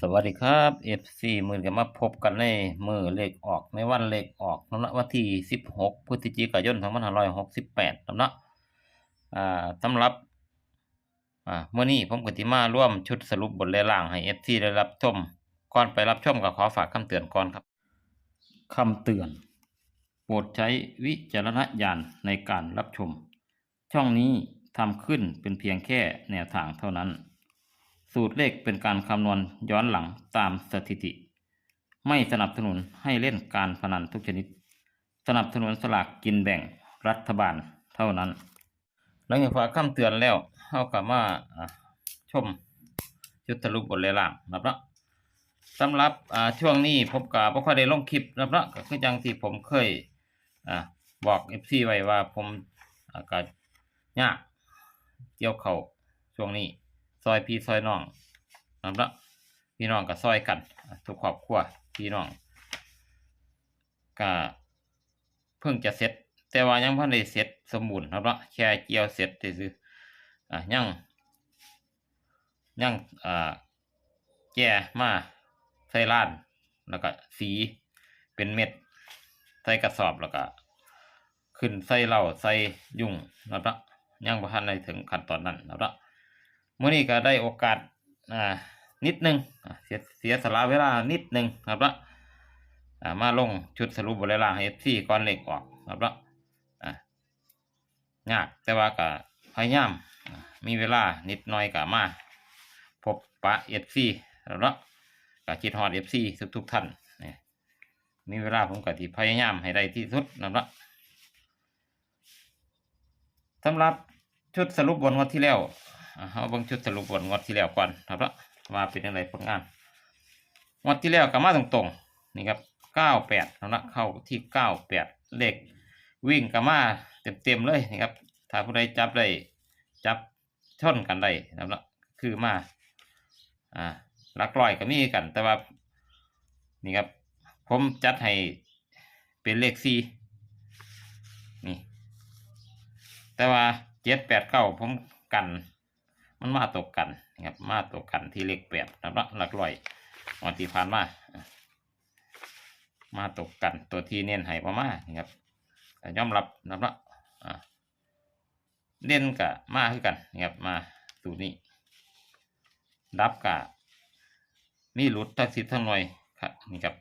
สวัสดีครับเอฟซมือกันมาพบกันในมือเลขออกในวันเลขออกนำวันที่สิบหกพฤศจิกายนสองพันห้าร้อยหกสิบแปดนำเนาะอ่าสำหรับอ่าเมื่อนี้ผมกติมาร่วมชุดสรุปบทเลล่างให้เอได้รับชม ก่อนไปรับชมก็ขอฝากคำเตือนก่อนครับคำเตือน โปรดใช้วิจารณญาณในการรับชม ช่องนี้ทำขึ้นเป็นเพียงแค่แนวทางเท่านั้น สูตรเลขเป็นการคำนวณย้อนหลังตามสถิติ ไม่สนับสนุนให้เล่นการพนันทุกชนิด สนับสนุนสลากกินแบ่งรัฐบาลเท่านั้น หลังจากฟังคำเตือนแล้วเข้ากลับมาอ่าชมชุดสรุปบทเลล่างนะครับเนาะสำหรับช่วงนี้ผมกับบ่อค่อยได้ลงคลิปนะครับเนาะก็คืออย่างที่ผมเคยอบอกเอฟซีไว้ว่าผมก็ยากเกี่ยวเขาช่วงนี้ ซอยพี่ซอยน้องนะครับเนาะพี่น้องก็ซอยกันทุกครอบครัวพี่น้องก็เพิ่งจะเสร็จ แต่ว่ายังเพิ่งได้เสร็จสมบูรณ์ครับเนาะแค่เกี่ยวเสร็จซื่ออะยังยังอ่าแก่มาใส่ล้าน แล้วก็สีเป็นเม็ด ใส่กระสอบแล้วก็ ขึ้นใส่เหล้าใส่ยุ่งนะครับเนาะยังบ่ทันได้ถึงขั้นตอนนั้นนะครับ เมื่อนี้ก็ได้โอกาสอ่านิดนึงอ่าเสียเสียสละเวลานิดนึงครับละอ่ามาลงชุดสรุปบทเลขล่าให้เอฟซีก่อนเหลขออกครับละอ่ายากแต่ว่าก็พยายามมีเวลานิดหน่อยก็มาพบปะเอฟซีครับละก็คิดฮอดเอฟซีทุกทุกท่านนี่มีเวลาผมก็ที่พยายามให้ได้ที่สุดนะครับละสำหรับชุดสรุปบนวันที่แล้ว เอาเบิ่งชุดสรุปบนงวดที่แล้วก่อนครับละมาเป็นยังไงผลงานงวดที่แล้วก็มาตรงๆนี่ครับเก้าแปดครับละเข้าที่เก้าแปดเลขวิ่งก็มาเต็มๆเลยนี่ครับถ้าผู้ใดจับได้จับชนกันได้นะครับละคือมาอ่าลักร้อยก็มีกัน แต่ว่านี่ครับ ผมจัดให้เป็นเลขสี่นี่ แต่ว่าเจ็ดแปดเก้าผมกัน มันมาตกกันนะครับ มาตกกันที่เลขแปดนะครับหลักร้อยวันที่ผ่านมา มาตกกันตัวที่เน้นห้ประมาณนะครับยอมรับนะครับเน้นกับมาคือกันนะครับมาสูตรนี้ ดับกับมีหลุดทั้งสิบทั้งหน่วยครับนี่ครับ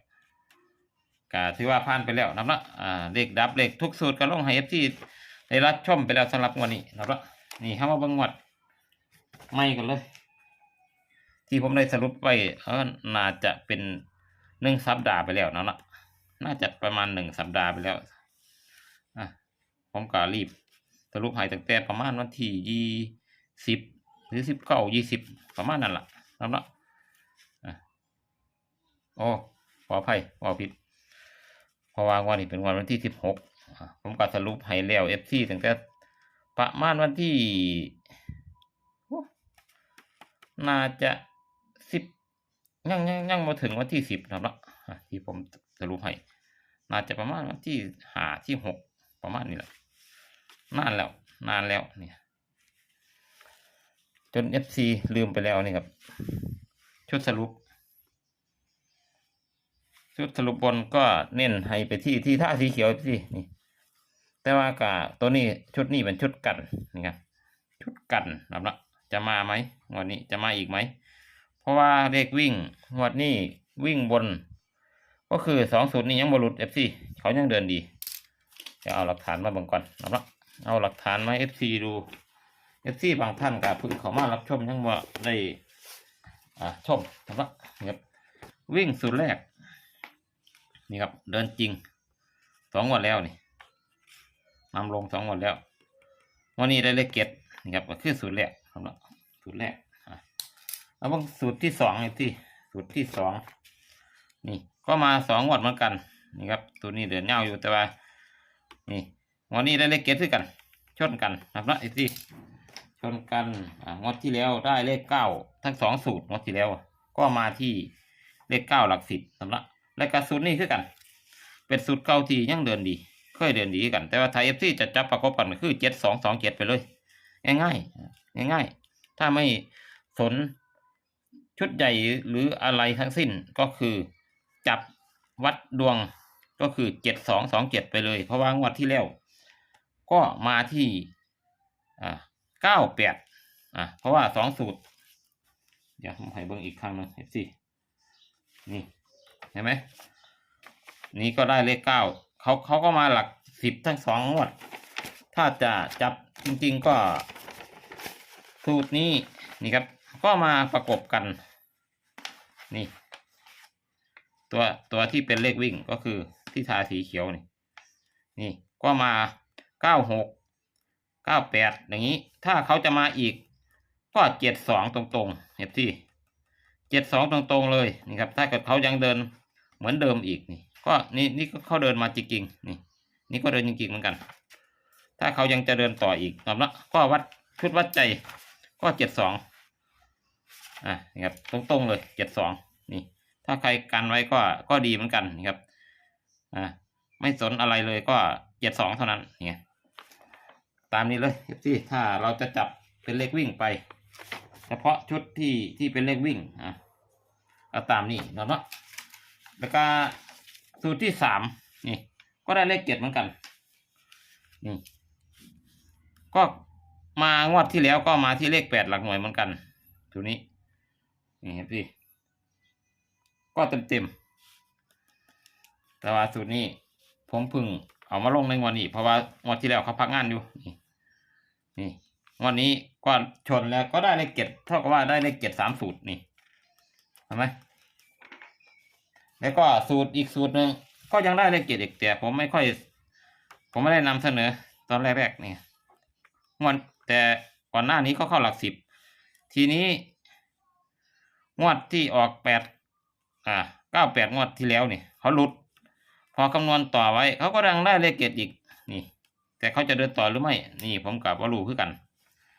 ก็ถือว่าผ่านไปแล้วนะครับอ่าเลขดับเลขทุกสูตรก็ลงให้เอฟซีได้รับชมไปแล้วสำหรับวันนี้นะครับนี่เข้ามาบิ่งงวด ไม่กันเลย ที่ผมได้สรุปไว้เออน่าจะเป็นหนึ่งสัปดาห์ไปแล้วนั่นละน่าจะประมาณหนึ่งสัปดาห์ไปแล้วอะผมก็รีบสรุปให้ตั้งแต่ประมาณวันที่ยี่สิบหรือสิบเก้ายี่สิบประมาณนั้นละนั่นละอะโอ้ขออภัยขอผิดเพราะว่าวันนี้เป็นวันวันที่สิบหกผมก็สรุปให้แล้วเอฟซีตั้งแต่ประมาณวันที่ น่าจะสิบยังยังยังมาถึงวันที่สิบนะครับเนาะที่ผมสรุปให้น่าจะประมาณวันที่หาที่หกประมาณนี้แหละนานแล้ว นานแล้วเนี่ยจนเอฟซีลืมไปแล้วนี่ครับชุดสรุปชุดสรุปบนก็เน้นให้ไปที่ที่ท่าสีเขียวสินี่ แต่ว่ากะตัวนี้ชุดนี้เป็นชุดกันนี่ครับชุดกันนะครับ จะมาไหมงวดนี้จะมาอีกไหม เพราะว่าเลขวิ่งงวดนี้วิ่งบน ก็คือสองศูนย์นี้ยังบรุษเอฟซีเขายังเดินดีจะเอาหลักฐานมาบิ่งก่อนนะครับเอาหลักฐานมาเอฟซีดูเอฟซีบางท่านกับเพึ่งเขามารับชมยังว่าได้อ่าชมนะครับครับวิ่งศูนย์แรก นี่ครับ เดินจริงสองวันแล้วนี่นำลงสองวันแล้ว วันนี้ได้เลขเก็ดนี่ครับก็คือสูตรแรก ครับสูตรแรกอะเอาบ้างสูตรที่สองเลยที่สูตรที่สองนี่ก็มาสองงวดเหมือนกันนี่ครับตัวนี้เดือนเงาอยู่แต่ว่านี่วันนี้ได้เลขเก็ดด้วยกัน ชนกันนะครับนะไอ้ที่ชนกันอ่างวดที่แล้วได้เลขเก้าทั้งสองสูตรงวดที่แล้ว ก็มาที่เลขเก้าหลักสิบสำหรับและกสูตรนี้คือกัน เป็นสูตรเก่าที่ยังเดินดี เคยเดินดีกัน แต่ว่าไทยเอฟซีจะจับประกบกันคือเจ็ดสองสองเจ็ดไปเลย ง่ายง่ายๆ ง่ายๆ ถ้าไม่สนชุดใหญ่หรืออะไรทั้งสิ้นก็คือจับวัดดวงก็คือเจ็ดสองสองเจ็ดไปเลย เพราะว่างวดที่แล้ว ก็มาที่อ่าเก้าแปดอ่าเพราะว่าสองสูตร เดี๋ยวผมให้เบิ่งอีกครั้งหนึ่งเอฟซีนี่เห็นไหมนี่ก็ได้เลขเก้าเขาเขาก็มาหลักสิบทั้งสองงวด ถ้าจะจับจริง ๆ ก็ สูตรนี้นี่ครับ ก็มาประกบกัน นี่ ตัวตัวที่เป็นเลขวิ่งก็คือที่ทาสีเขียวนี่นี่ก็มาเก้าหกเก้าแปดอย่างนี้ ถ้าเขาจะมาอีก ก็เจ็ดสองตรงๆเอฟที่เจ็ดสองตรงๆเลยนี่ครับ ถ้าเกิดเขายังเดินเหมือนเดิมอีกนี่ ก็นี่นี่ก็เขาเดินมาจริงๆนี่นี่ก็เดินจริงๆเหมือนกัน ถ้าเขายังจะเดินต่ออีกครับละก็วัดชุดวัดใจ ก็เจ็ดสองอะนี่ครับตรงๆเลยเจ็ดสองนี่ ถ้าใครกันไว้ก็ก็ดีเหมือนกันนี่ครับอ่าไม่สนอะไรเลยก็เจ็ดสองเท่านั้นเนี่ยตามนี้เลยทีถ้าเราจะจับเป็นเลขวิ่งไป เฉพาะชุดที่ที่เป็นเลขวิ่งอะเอาตามนี้เนาะแล้วก็สูตรที่สามนี่ ก็ได้เลขเจ็ดเหมือนกันนี่ก็ มางวดที่แล้วก็มาที่เลขแปดหลักหน่วยเหมือนกันตัวนี้นี่ครับพี่ก็เต็มเต็มแต่ว่าสูตรนี้ผมพึ่งเอามาลงในงวันนี้เพราะว่างวดที่แล้วเขาพักงานอยู่นี่นี่งวันนี้ก็ชนแล้วก็ได้เลขเจ็ดเท่ากับว่าได้เลขเจ็ดสามสูตรนี่เห็นไหมแล้วก็สูตรอีกสูตรหนึ่งก็ยังได้เลขเจ็ดอีกแต่ผมไม่ค่อย ผมไม่ได้นำเสนอตอนแรกๆนี่งวด แต่ก่อนหน้านี้ก็เข้าหลักสิบ ทีนี้งวดที่ออกแปดอ่าเก้าแปดงวดที่แล้วนี่เขาหลุด พอคำนวณต่อไว้ เขาก็ดังได้เลขเกตอีกนี่ แต่เขาจะเดินต่อหรือไม่ นี่ผมกับว่ารู้คือกัน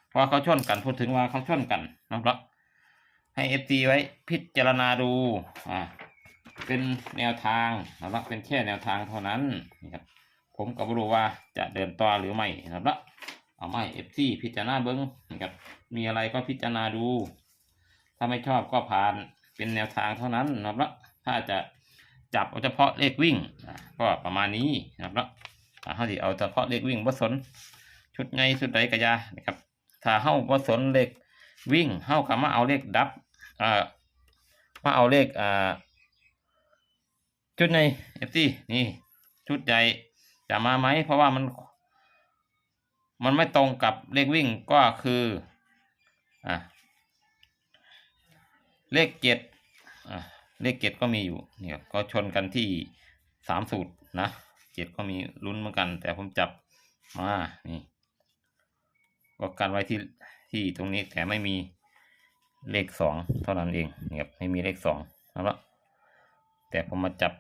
เพราะเขาชนกันพูดถึงว่าเขาชนกันนะครับให้เอฟซีไว้พิจารณาดูอ่าเป็นแนวทางนะครับเป็นแค่แนวทางเท่านั้นนี่ครับผมก็บ่รู้ว่าจะเดินต่อหรือไม่นะครับ เอาไม่เอฟซีพิจารณาเบิ้งนะครับ มีอะไรก็พิจารณาดู ถ้าไม่ชอบก็ผ่านเป็นแนวทางเท่านั้นนะครับถ้าจะจับเอาเฉพาะเลขวิ่งก็ประมาณนี้นะครับถ้าเขาสิเอาเฉพาะเลขวิ่งบ่สนชุดไงชุดใดก็อยานะครับ ถ้าเฮาบ่สนเลขวิ่งเฮาก็มาเอาเลขดับอ่ามาเอาเลขอ่าชุดในเอฟซีนี่ชุดใหญ่จะมาไหมเพราะว่ามัน มันไม่ตรงกับเลขวิ่งก็คืออ่เลขเจ็ดอ่าเลขเจ็ดก็มีอยู่เนี่ยก็ชนกันที่สามสูตรนะเจ็ดก็มีลุ้นเหมือนกัน แต่ผมจับมานี่ก็กันไว้ที่ที่ตรงนี้แต่ไม่มีเลขสองเท่านั้นเองเนี่ครับไม่มีเลขสองนะครับแต่ผมมาจับ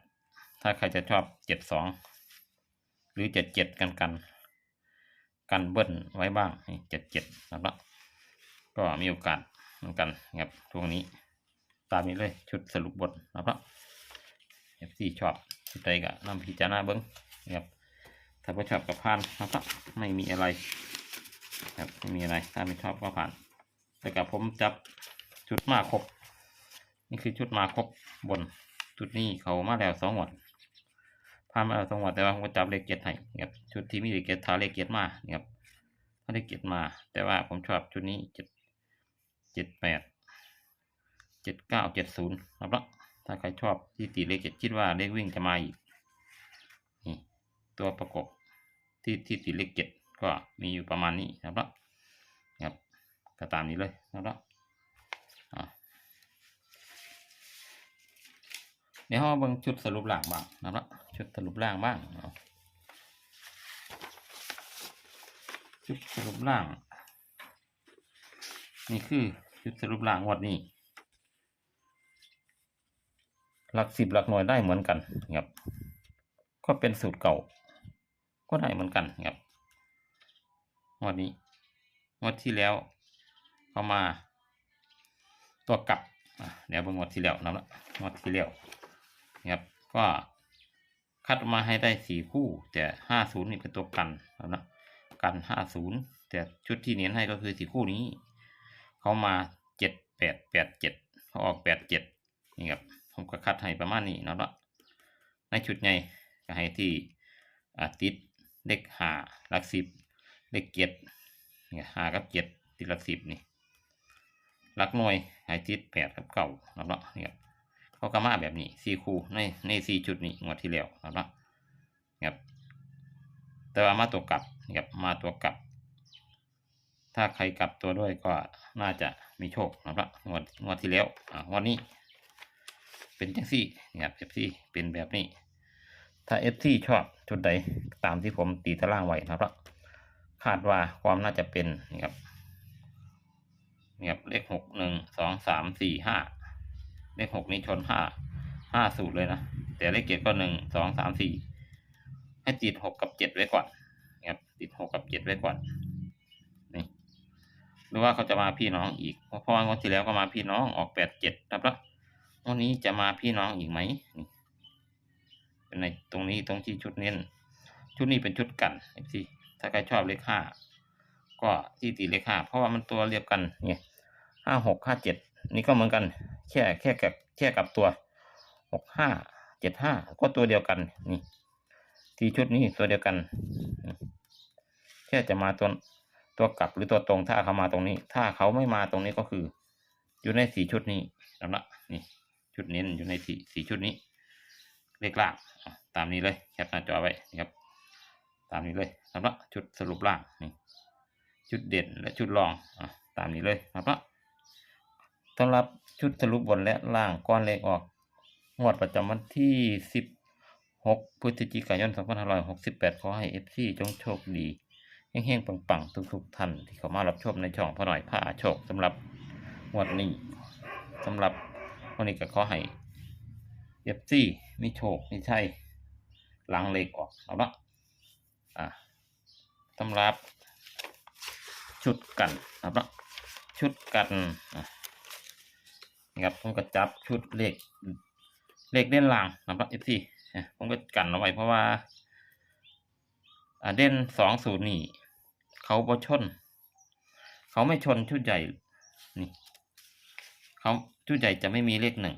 ถ้าใครจะชอบเจ็ดสองหรือเจ็ดเจ็ดกันกัน กันเบิ้ลไว้บ้างเจ็ดเจ็ดนะครับก็มีโอกาสเหมือนกันนะครับช่วงนี้ตามนี้เลยชุดสรุปบทนะครับเอฟซีชอบชุดใดก็นำพิจารณาเบิ้งนะครับถ้าไม่ชอบก็ผ่านนะครับ ไม่มีอะไรครับไม่มีอะไรถ้าไม่ชอบก็ผ่าน แต่กับผมจับชุดมาครบ นี่คือชุดมาครบบน ชุดนี้เขามาแล้วสองหม ดผ่ามาแล้วสองหมดแต่ว่าผมก็จับเลขเกียรให้นะครับชุดที่มีเลขเกียรทาเลขเกียรมานะครับถ้าเลขเกียรมา แต่ว่าผมชอบชุดนี้เจ็ดเจ็ดแปดเจ็ดเก้าเจ็ดศูนย์ครับละถ้าใครชอบที่ตีเลขเจ็ดคิดว่าเลขวิ่งจะมาอีกนี่ตัวประกบที่ที่ตีเลขเจ็ดก็มีอยู่ประมาณนี้ครับละครับก็ตามนี้เลยครับละเดี๋ยวเรามาเบิ่งชุดสรุปหล่างบ้างนะครับละ ชุดสรุปล่างบ้างเอาชุดสรุปล่าง นี่คือชุดสรุปล่างวันนี้หลักสิบหลักหน่วยได้เหมือนกันครับก็เป็นสูตรเก่า ก็ได้เหมือนกันครับงวันนี้งวดที่แล้วเขามา ตัวกลับเดี๋ยวเบิ่งงวดที่แล้วนะครับงวดที่แล้วนะครับก็ คัดมาให้ได้สี่คู่ แต่ห้าศูนย์นี่เป็นตัวกันนะครับนะกันห้าศูนย์แต่ชุดที่เน้นให้ก็คือสี่คู่นี้ เขามาเจ็ดแปดแปดเจ็ดเขาออกแปดเจ็ดนี่ครับผมก็คัดให้ประมาณนี้เนาะเนาะในชุดใหญ่ก็ให้ที่อ่าติดเลขหาหลักสิบเลขเจ็ดนี่หากับเจ็ดติดหลักสิบนี่หลักหน่วยให้ติดแปดกับเก้านะเนาะนี่ครับ เขาก็มาแบบนี้สี่คู่ในในสี่ชุดนี้งวดที่แล้วเนาะเนาะครับ แต่ว่ามาตัวกลับนี่ครับมาตัวกลับ ถ้าใครกลับตัวด้วยก็น่าจะมีโชคนะครับงวดงวดที่แล้วอ่างวดนี้ เป็นจังซี่นะครับเอฟซีเป็นแบบนี้ ถ้าเอฟซีชอบชุดใดตามที่ผมตีตารางไว้นะครับคาดว่าความน่าจะเป็นนี่ครับครับเลขหกหนึ่งสองสามสี่ห้า เลขหกนี้ชนห้าห้าสูตรเลยนะ แต่เลขเจ็ดก็หนึ่งสองสามสี่ให้ติดหกกับเจ็ดไว้ก่อนนะครับติดหกกับเจ็ดไว้ก่อนนี่หรือว่าเขาจะมาพี่น้องอีกเพราะว่างวดที่แล้วก็มาพี่น้องออกแปดเจ็ดครับล้ววันนี้จะมาพี่น้องอีกไหมนี่เป็นในตรงนี้ตรงที่ชุดเน้น ชุดนี้เป็นชุดกันเอฟซีถ้าใครชอบเลขห้าก็ที่ตีเลขห้าเพราะว่ามันตัวเรียบกันเนี่ยห้าหกห้าเจ็ดนี่ก็เหมือนกัน แค่แค่กับแค่กับตัวหกห้าเจ็ดห้าก็ตัวเดียวกันนี่ที่ชุดนี้ตัวเดียวกัน แค่จะมาตัวตัวกลับหรือตัวตรงถ้าเขามาตรงนี้ ถ้าเขาไม่มาตรงนี้ก็คือ อยู่ในสีชุดนี้แล้วนะนี่ชุดเน้นอยู่ในสีสีชุดนี้ เลขล่างตามนี้เลยแคปหน้าจอไว้นะครับ ตามนี้เลยครับละชุดสรุปล่างนี่ชุดเด่นและชุดรองอตามนี้เลยครับละ สำหรับชุดสรุปบนและล่างก้อนเลขออก งวดประจำวันที่สิบหกพฤศจิกายนสองพันห้าร้อยหกสิบแปดขอให้เอฟซีจงโชคดีเฮงๆปังๆ ทุกๆท่านที่เข้ามารับชมในช่องพ่อหน่อยผ้าโชคสำหรับงวดนี้สำหรับวันนี้ก็ขอให้เอฟซีมีโชคมีชัยหลังเลขออกเอาละอ่าสำหรับชุดกันเอาละชุดกันอะ นี่ครับผมก็จับชุดเลขเลขเด่นล่างนะครับเอฟซีผมก็กันเอาไว้เพราะว่าเด่นสองศูนย์นี่ เขาบ่ชน เขาไม่ชนชุดใหญ่นี่เขาชุดใหญ่จะไม่มีเลขหนึ่ง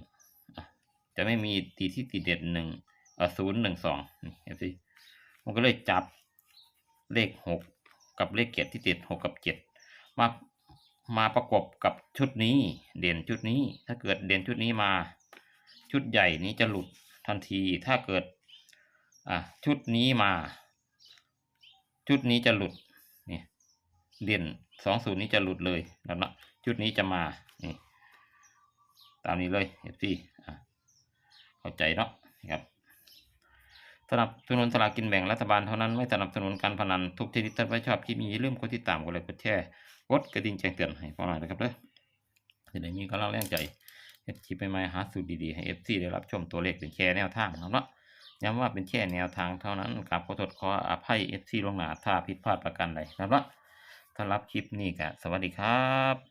จะไม่มีตีที่ตีเด็ดหนึ่งศูนย์หนึ่งสองนี่เห็นสิผมก็เลยจับเลขหกกับเลขเจ็ดที่ติดหกกับเจ็ดมา มาประกบกับชุดนี้ เด่นชุดนี้ ถ้าเกิดเด่นชุดนี้มา ชุดใหญ่นี้จะหลุดทันที ถ้าเกิดอะชุดนี้มา ชุดนี้จะหลุดนี่เด่นสองศูนย์นี้จะหลุดเลยแล้วนะชุดนี้จะมานี่ตามนี้เลยเอฟซีอะเข้าใจเนาะครับสนับสนุนสลากกินแบ่งรัฐบาลเท่านั้นไม่สนับสนุนการพนันทุกชนิดท่านไม่ชอบคลิปนี้อย่าลืมกดติดตามกดไลค์กดแชร์ กดกระดิ่งแจ้งเตือนให้พวกเรานะครับเด้อจะได้มีกำลังแรงใจเฮ็ดคลิปใหม่ๆหาสูตรดีๆให้เอฟซีได้รับชมตัวเลขเป็นแค่แนวทางนะครับเนาะย้ำว่าเป็นแค่แนวทางเท่านั้นกับขอโทษขออภัยเอฟซีลงหนาถ้าผิดพลาดประการใดนะครับสำหรับคลิปนี้ก็สวัสดีครับ